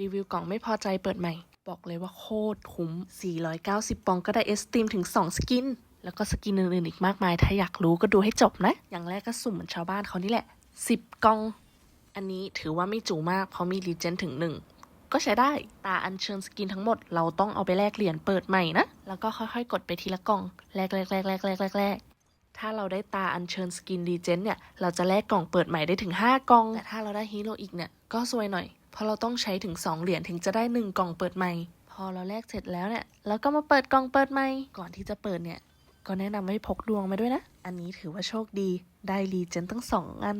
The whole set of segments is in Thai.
รีวิวกล่องไม่พอใจเปิดใหม่ บอกเลยว่าโคตรคุ้ม 490 ปองก็ได้เอสตีมถึง 2 สกิน แล้วก็สกินอื่นๆอีกมากมาย ถ้าอยากรู้ก็ดูให้จบนะ อย่างแรกก็สุ่มเหมือนชาวบ้านเขานี่แหละ 10 กล่อง อันนี้ถือว่าไม่จูมากเพราะมีรีเจนถึง 1ก็ใช้ได้ ตาอัญเชิญสกินทั้งหมด เราต้องเอาไปแลกเหรียญเปิดใหม่นะ แล้วก็ค่อยๆ กดไปทีละกล่อง แลกแลกแลกแลกแลกแลกแลกถ้าเราได้ตาอัญเชิญสกินรีเจนเนี่ย เราจะแลกกล่องเปิดใหม่ได้ถึง 5 กล่อง แต่ถ้าเราได้ฮีโร่อีกเนี่ย ก็ซวยหน่อย ราะเราต้องใช้ถึง 2 เหรียญถึงจะได้ 1 กล่องเปิดใหม่ พอเราแลกเสร็จแล้วเนี่ยเราก็มาเปิดกล่องเปิดใหม่ ก่อนที่จะเปิดเนี่ย ก็แนะนำให้พกดวงมาด้วยนะ อันนี้ถือว่าโชคดีได้รีเจนตั้งสองอัน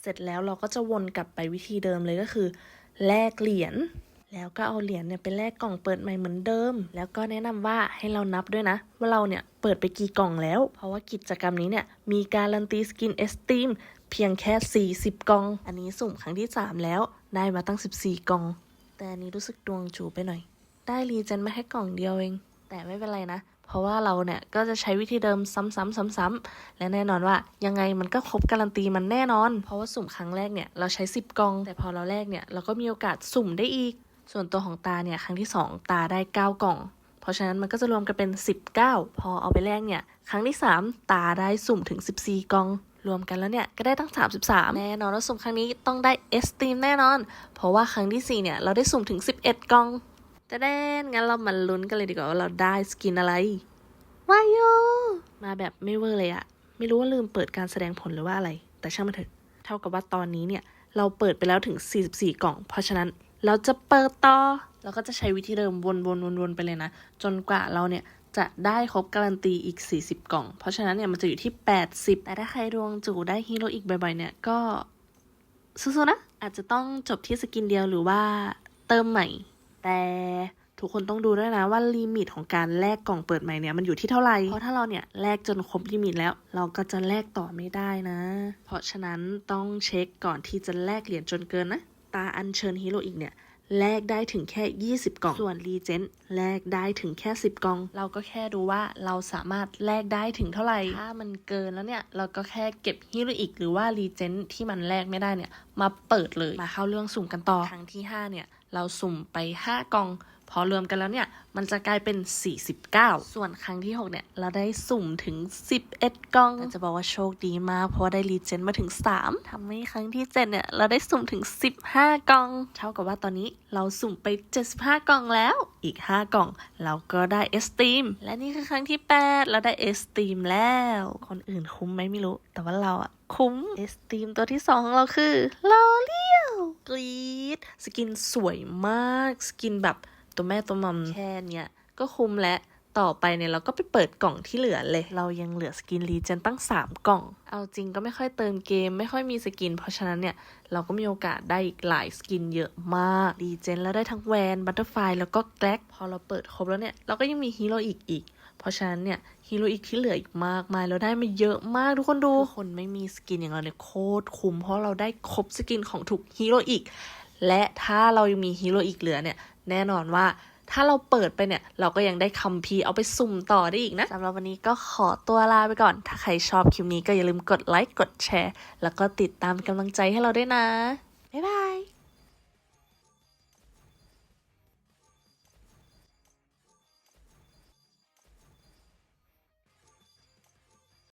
เสร็จแล้วเราก็จะวนกลับไปวิธีเดิมเลยก็คือ แลกเหรียญ แล้วก็เอาเหรียญเนี่ยไปแลกกล่องเปิดใหม่เหมือนเดิม แล้วก็แนะนำว่าให้เรานับด้วยนะ ว่าเราเนี่ยเปิดไปกี่กล่องแล้ว เพราะว่ากิจกรรมนี้เนี่ยมีการันตีสกินเอสตีมเพียงแค่ 40 กล่อง อันนี้สุ่มครั้งที่ 3 แล้วได้มาตั้ง 14 กล่อง แต่อันนี้รู้สึกดวงจูไปหน่อย ได้รีเจนมาแค่กล่องเดียวเอง แต่ไม่เป็นไรนะ เพราะว่าเราเนี่ยก็จะใช้วิธีเดิมซ้ำๆซ้ำๆและแน่นอนว่ายังไงมันก็ครบการันตีมันแน่นอน เพราะว่าสุ่มครั้งแรกเนี่ยเราใช้ 10 กล่อง แต่พอเราแรกเนี่ยเราก็มีโอกาสสุ่มได้อีก ส่วนตัวของตาเนี่ยครั้งที่ 2 ตาได้ 9 กล่อง เพราะฉะนั้นมันก็จะรวมกันเป็น 19 พอเอาไปแลกเนี่ย ครั้งที่ 3 ตาได้สุ่มถึง 14 กล่อง รวมกันแล้วเนี่ย ก็ได้ตั้ง 33 แน่นอนว่าสุ่มครั้งนี้ต้องได้เอสตีมแน่นอน เพราะว่าครั้งที่ 4 เนี่ย เราได้สุ่มถึง 11 กล่องจะแดนงั้นเรามาลุ้นกันเลยดีกว่าว่าเราได้สกินอะไรวายโยมาแบบไม่เวอร์เลยอะไม่รู้ว่าลืมเปิดการแสดงผลหรือว่าอะไร แต่ช่างมันเถอะ เท่ากับว่าตอนนี้เนี่ย เราเปิดไปแล้วถึง 44 กล่อง เพราะฉะนั้น เราจะเปิดต่อเราก็จะใช้วิธีเดิมวนๆๆๆไปเลยนะ จนกว่าเราเนี่ยจะได้ครบการันตีอีก 40 กล่อง เพราะฉะนั้นเนี่ยมันจะอยู่ที่ 80 แต่ถ้าใครดวงจู่ได้ฮีโร่อีกบ่อยๆเนี่ยก็สู้ๆนะ อาจจะต้องจบที่สกินเดียวหรือว่าเติมใหม่ แต่ทุกคนต้องดูด้วยนะว่าลิมิตของการแลกกล่องเปิดใหม่เนี่ยมันอยู่ที่เท่าไหร่ เพราะถ้าเราเนี่ยแลกจนครบลิมิตแล้ว เราก็จะแลกต่อไม่ได้นะ เพราะฉะนั้นต้องเช็คก่อนที่จะแลกเหรียญจนเกินนะ ตาอัญเชิญฮีโร่อีกเนี่ยแลกได้ถึงแค่ 20 กล่อง ส่วนรีเจนแลกได้ถึงแค่ 10 กล่อง เราก็แค่ดูว่าเราสามารถแลกได้ถึงเท่าไหร่ ถ้ามันเกินแล้วเนี่ย เราก็แค่เก็บฮีโร่อีกหรือว่ารีเจนที่มันแลกไม่ได้เนี่ย มาเปิดเลย มาเข้าเรื่องสุ่มกันต่อ ครั้งที่ 5 เนี่ย เราสุ่มไป 5 กล่อง พอรวมกันแล้วเนี่ย มันจะกลายเป็น 49 ส่วนครั้งที่ 6 เนี่ย เราได้สุ่มถึง 11 กล่องแต่จะบอกว่าโชคดีมาก เพราะว่าได้รีเจนมาถึง 3ทำให้ครั้งที่ 7 เนี่ย เราได้สุ่มถึง 15 กล่อง เท่ากับว่าตอนนี้เราสุ่มไป 75 กล่องแล้ว อีก 5 กล่อง เราก็ได้เอสตีม และนี่คือครั้งที่ 8 เราได้เอสตีมแล้ว คนอื่นคุ้มไหมไม่รู้ แต่ว่าเราอะคุ้มเอสตีมตัวที่ 2 ของเราคือลอเลียวกรีดสกินสวยมาก สกินแบบ ตัวแม่ตัวมัมแค่เนี้ยก็คุ้มแล้วต่อไปเนี่ยเราก็ไปเปิดกล่องที่เหลือเลย เรายังเหลือสกินรีเจนตั้ง 3 กล่อง เอาจริงก็ไม่ค่อยเติมเกม ไม่ค่อยมีสกิน เพราะฉะนั้นเนี่ย เราก็มีโอกาสได้อีกหลายสกินเยอะมากรีเจนแล้วได้ทั้งแวนบัตเตอร์ไฟแล้วก็แกล็กพอเราเปิดครบแล้วเนี่ย เราก็ยังมีฮีโร่อีกอีก เพราะฉะนั้นเนี่ยฮีโร่อีกที่เหลืออีกมากมายเราได้มาเยอะมากทุกคนดูทุกคนไม่มีสกินอย่างเราเนี่ยโคตรคุ้มเพราะเราได้ครบสกินของทุกฮีโร่อีกและถ้าเรายังมีฮีโร่อีกเหลือเนี่ย แน่นอนว่าถ้าเราเปิดไปเนี่ย เราก็ยังได้คัมภีร์เอาไปสุ่มต่อได้อีกนะสำหรับวันนี้ก็ขอตัวลาไปก่อน ถ้าใครชอบคลิปนี้ก็อย่าลืมกดไลค์กดแชร์ แล้วก็ติดตามเป็นกำลังใจให้เราด้วยนะ บ๊ายบาย